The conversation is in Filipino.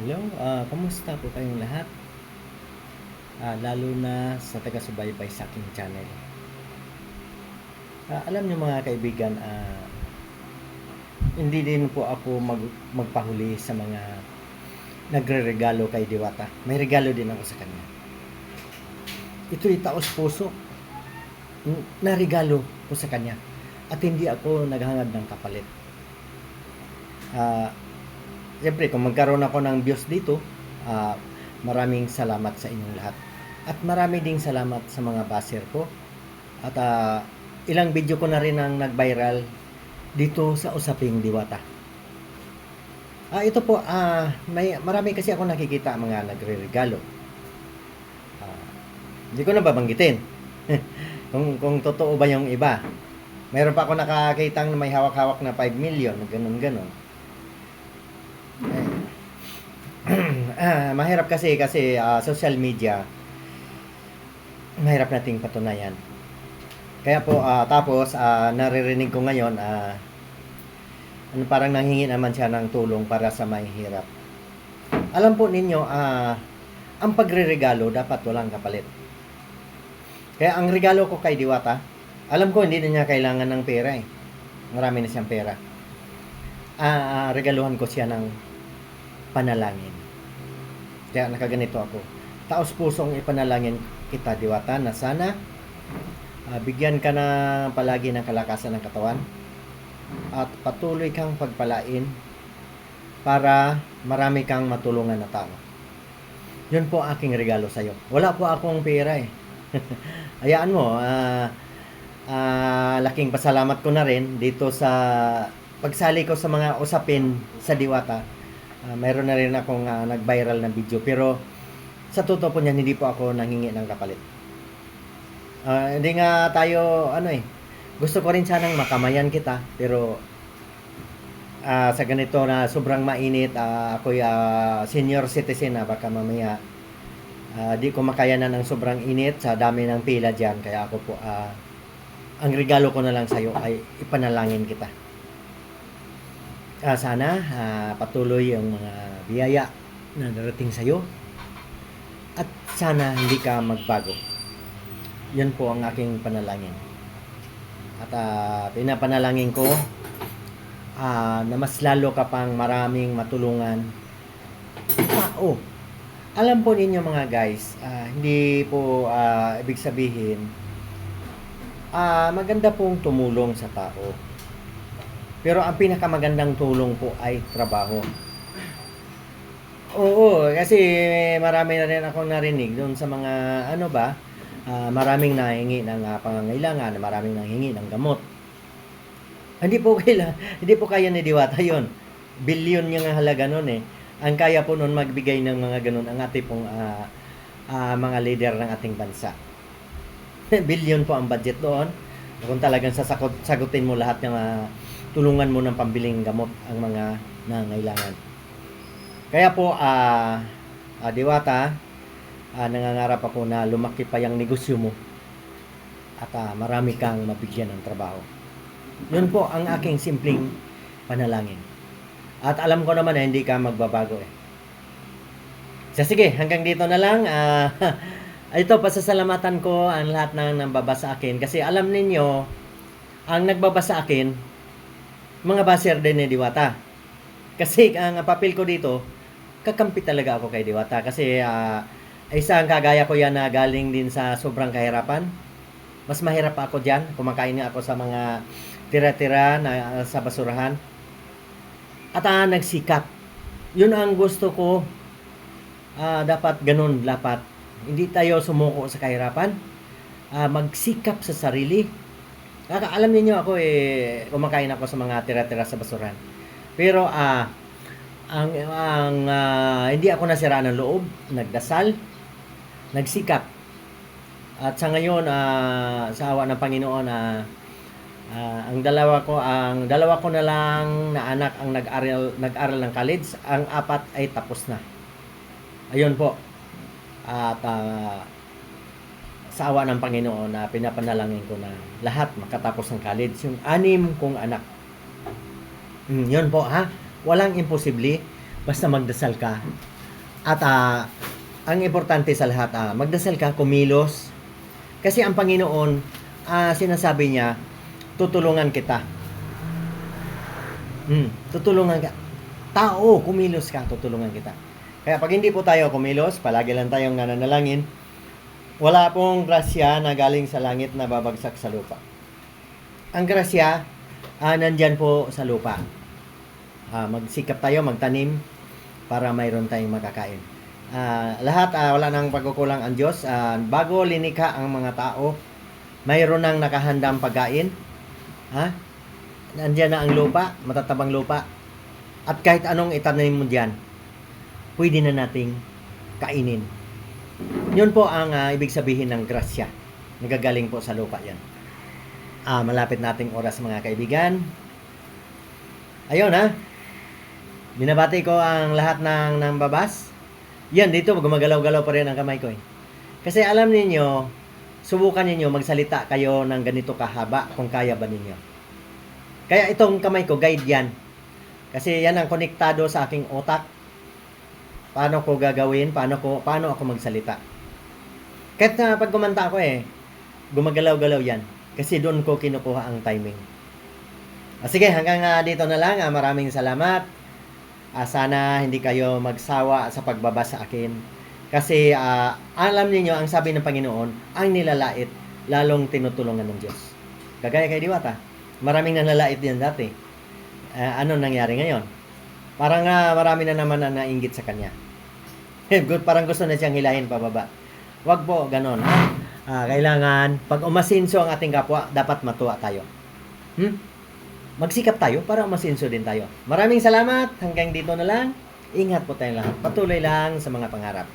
Hello, ah, kamusta po kayong lahat? Ah, lalo na sa taga-subaybay sa aking channel. Ah, alam niyo mga kaibigan, ah, hindi din po ako mag, magpahuli sa mga nagre-regalo kay Diwata. May regalo din ako sa kanya. Ito'y taos puso na regalo ko sa kanya. At hindi ako naghangad ng kapalit. Ah, Siyempre, kung magkaroon ako ng views dito, ah, maraming salamat sa inyong lahat. At marami ding salamat sa mga baser ko. At ah, ilang video ko na rin ang nag-viral dito sa Usaping Diwata. Ah, ito po, ah, may, marami kasi ako nakikita mga nagre-regalo. Ah, hindi ko na babanggitin. kung, kung totoo ba yung iba. Meron pa ako nakakitang may hawak-hawak na 5 million, ganun-ganon. Ah, mahirap kasi kasi ah, social media mahirap nating patunayan. Kaya po ah, tapos ah, naririnig ko ngayon ah, ano parang nanghingi naman siya ng tulong para sa mahihirap. Alam po ninyo ah, ang pagreregalo dapat walang kapalit. Kaya ang regalo ko kay Diwata, alam ko hindi na niya kailangan ng pera eh. Marami na siyang pera. Ah, regaluhan ko siya ng panalangin. Kaya nakaganito ako. Taos pusong ipanalangin kita, Diwata, na sana ah, bigyan ka na palagi ng kalakasan ng katawan at patuloy kang pagpalain para marami kang matulungan na tao. Yun po aking regalo sa iyo. Wala po akong pera eh. Hayaan mo, ah, ah, laking pasalamat ko na rin dito sa pagsali ko sa mga usapin sa Diwata. Ah, mayroon na rin akong ah, nag-viral na video pero sa totoo po niyan hindi po ako nanghingi ng kapalit. Ah, hindi nga tayo ano eh gusto ko rin sanang makamayan kita pero ah, sa ganito na sobrang mainit ah, ako senior citizen na baka mamaya ah, di ko makayanan ng sobrang init sa dami ng pila diyan kaya ako po ah, ang regalo ko na lang sa iyo ay ipanalangin kita. Ah, sana ah, patuloy ang mga biyaya na darating sa iyo at sana hindi ka magbago. Yan po ang aking panalangin. At ah, pinapanalangin ko ah, na mas lalo ka pang maraming matulungan tao. Alam po ninyo mga guys, ah, hindi po ah, ibig sabihin ah, maganda pong tumulong sa tao. Pero ang pinakamagandang tulong po ay trabaho. Oo, kasi marami na rin akong narinig doon sa mga ano ba, ah, maraming nahingi ng ah, pangangailangan, maraming nahingi ng gamot. Hindi po kaila, hindi po kaya ni Diwata 'yon. Bilyon yung halaga noon eh. Ang kaya po noon magbigay ng mga ganun ang ating pong ah, ah, mga leader ng ating bansa. Bilyon po ang budget doon. Kung talagang sasakot, mo lahat ng ah, tulungan mo ng pambiling gamot ang mga nangangailangan. Kaya po, ah ah, Diwata, ah, nangangarap ako na lumaki pa yung negosyo mo at ah, marami kang mabigyan ng trabaho. Yun po ang aking simpleng panalangin. At alam ko naman na hindi ka magbabago eh. So, sige, hanggang dito na lang. Ah, ito, pasasalamatan ko ang lahat ng nambabasa akin. Kasi alam ninyo, ang nagbabasa akin, mga baser din ni Diwata. Kasi ang papel ko dito, kakampi talaga ako kay Diwata. Kasi ah, isang kagaya ko yan na galing din sa sobrang kahirapan. Mas mahirap pa ako dyan. Kumakain nga ako sa mga tira-tira na ah, sa basurahan. At ah, nagsikap. Yun ang gusto ko. Ah, dapat ganun, dapat. Hindi tayo sumuko sa kahirapan. Ah, magsikap sa sarili. Kaka alam niyo ako eh kumakain ako sa mga tira-tira sa basurahan. Pero ah ang ang ah, hindi ako nasira ng loob, nagdasal, nagsikap. At sa ngayon ah, sa awa ng Panginoon ah, ah, ang dalawa ko ang dalawa ko na lang na anak ang nag-aral nag-aral ng college, ang apat ay tapos na. Ayun po. At ah, sa awa ng Panginoon na pinapanalangin ko na lahat makatapos ng college, yung anim kong anak. Mm, yun po ha. Walang imposible. Basta magdasal ka. At ah, ang importante sa lahat, ah, magdasal ka, kumilos. Kasi ang Panginoon, ah, sinasabi niya, tutulungan kita. Hmm, tutulungan ka. Tao, kumilos ka, tutulungan kita. Kaya pag hindi po tayo kumilos, palagi lang tayong nananalangin, wala pong grasya na galing sa langit na babagsak sa lupa. Ang grasya, ah, nandyan po sa lupa. Ah, magsikap tayo, magtanim, para mayroon tayong makakain. Ah, lahat, ah, wala nang pagkukulang ang Diyos. Ah, bago linikha ang mga tao, mayroon nang nakahandang pagkain. Ha? Nandiyan na ang lupa, matatabang lupa. At kahit anong itanim mo diyan, pwede na nating kainin. Yun po ang ah, ibig sabihin ng grasya. Nagagaling po sa lupa yan. Ah, malapit nating oras mga kaibigan. Ayun ha. Binabati ko ang lahat ng ng babas. Yan dito gumagalaw-galaw pa rin ang kamay ko eh. Kasi alam ninyo, subukan ninyo magsalita kayo ng ganito kahaba kung kaya ba ninyo. Kaya itong kamay ko guide yan. Kasi yan ang konektado sa aking otak. Paano ko gagawin, paano ko paano ako magsalita. Kahit na pag kumanta ako eh, gumagalaw-galaw yan. Kasi doon ko kinukuha ang timing. Ah, sige, hanggang ah, dito na lang. Ah, maraming salamat. Ah, sana hindi kayo magsawa sa pagbaba sa akin. Kasi ah, alam niyo ang sabi ng Panginoon, ang nilalait, lalong tinutulungan ng Diyos. Kagaya kay Diwata, maraming nanlalait din dati. Ah, ano nangyari ngayon? Parang ah, marami na naman na nainggit sa kanya. Good, parang gusto na siyang hilahin pababa. Wag po, ganon. Ah, kailangan, pag umasinso ang ating kapwa, dapat matuwa tayo. Hmm? Magsikap tayo para umasinso din tayo. Maraming salamat. Hanggang dito na lang. Ingat po tayong lahat. Patuloy lang sa mga pangarap.